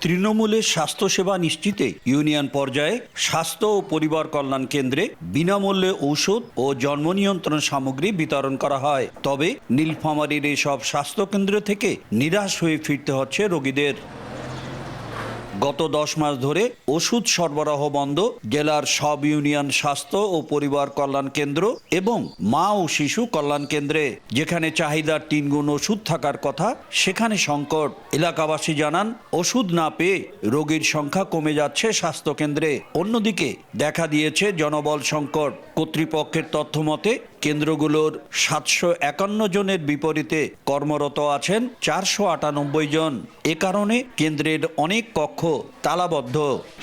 তৃণমূলের স্বাস্থ্যসেবা নিশ্চিতে ইউনিয়ন পর্যায়ে স্বাস্থ্য ও পরিবার কল্যাণ কেন্দ্রে বিনামূল্যে ঔষধ ও জন্ম নিয়ন্ত্রণ সামগ্রী বিতরণ করা হয়। তবে নীলফামারীর এসব স্বাস্থ্যকেন্দ্র থেকে নিরাশ হয়ে ফিরতে হচ্ছে রোগীদের। গত দশ মাস ধরে ওষুধ সরবরাহ বন্ধ জেলার সব ইউনিয়ন স্বাস্থ্য ও পরিবার কল্যাণ কেন্দ্র এবং মা ও শিশু কল্যাণ কেন্দ্রে, যেখানে চাহিদার তিন গুণ ওষুধ থাকার কথা সেখানে সংকট। এলাকাবাসী জানান, ওষুধ না পেয়ে রোগীর সংখ্যা কমে যাচ্ছে স্বাস্থ্য কেন্দ্রে। অন্যদিকে দেখা দিয়েছে জনবল সংকট। কর্তৃপক্ষের তথ্য মতে, কেন্দ্রগুলোর সাতশো একান্ন জনের বিপরীতে কর্মরত আছেন চারশো আটানব্বই জন। এ কারণে কেন্দ্রের অনেক কক্ষ তালাবদ্ধ।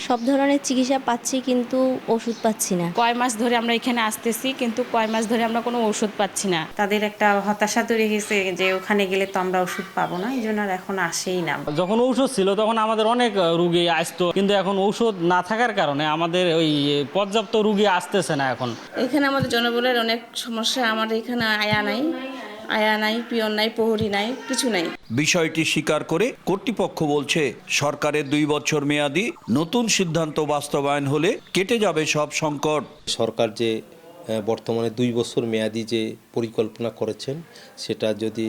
সব ধরনের চিকিৎসা পাচ্ছি কিন্তু ওষুধ পাচ্ছি না। কয় মাস ধরে আমরা এখানে আসতেছি কিন্তু কয় মাস ধরে আমরা কোনো ওষুধ পাচ্ছি না। তাদের একটা হতাশা তৈরি হয়েছে যে ওখানে গেলে তো আমরা ওষুধ পাবো না এই জন্য আর এখন আসেই না। যখন ঔষধ ছিল তখন আমাদের অনেক রুগী আসতো কিন্তু এখন ঔষধ না থাকার কারণে আমাদের ওই পর্যাপ্ত রুগী আসতেছে না এখন। এখানে আমাদের জনবলের অনেক সমস্যা আমাদের এখানে আয়া নাই। আয়া নাই পিয়ন নাই প্রহরী নাই কিছু নাই। বিষয়টি স্বীকার করে কর্তৃপক্ষ বলছে সরকারের দুই বছর মেয়াদি নতুন সিদ্ধান্ত বাস্তবায়ন হলে কেটে যাবে সব সংকট। সরকার যে বর্তমানে দুই বছর মেয়াদি যে পরিকল্পনা করেছেন সেটা যদি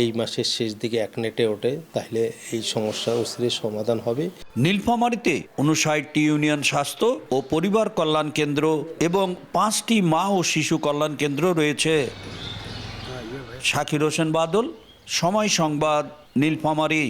এই মাসের শেষ দিকে একনেটে ওঠে তাহলে এই সমস্যা অচিরে সমাধান হবে। নীলফামারীতে উনষাটটি ইউনিয়ন স্বাস্থ্য ও পরিবার কল্যাণ কেন্দ্র এবং পাঁচটি মা ও শিশু কল্যাণ কেন্দ্র রয়েছে। শাকির হোসেন বাদল সময় সংবাদ নীলফামারী।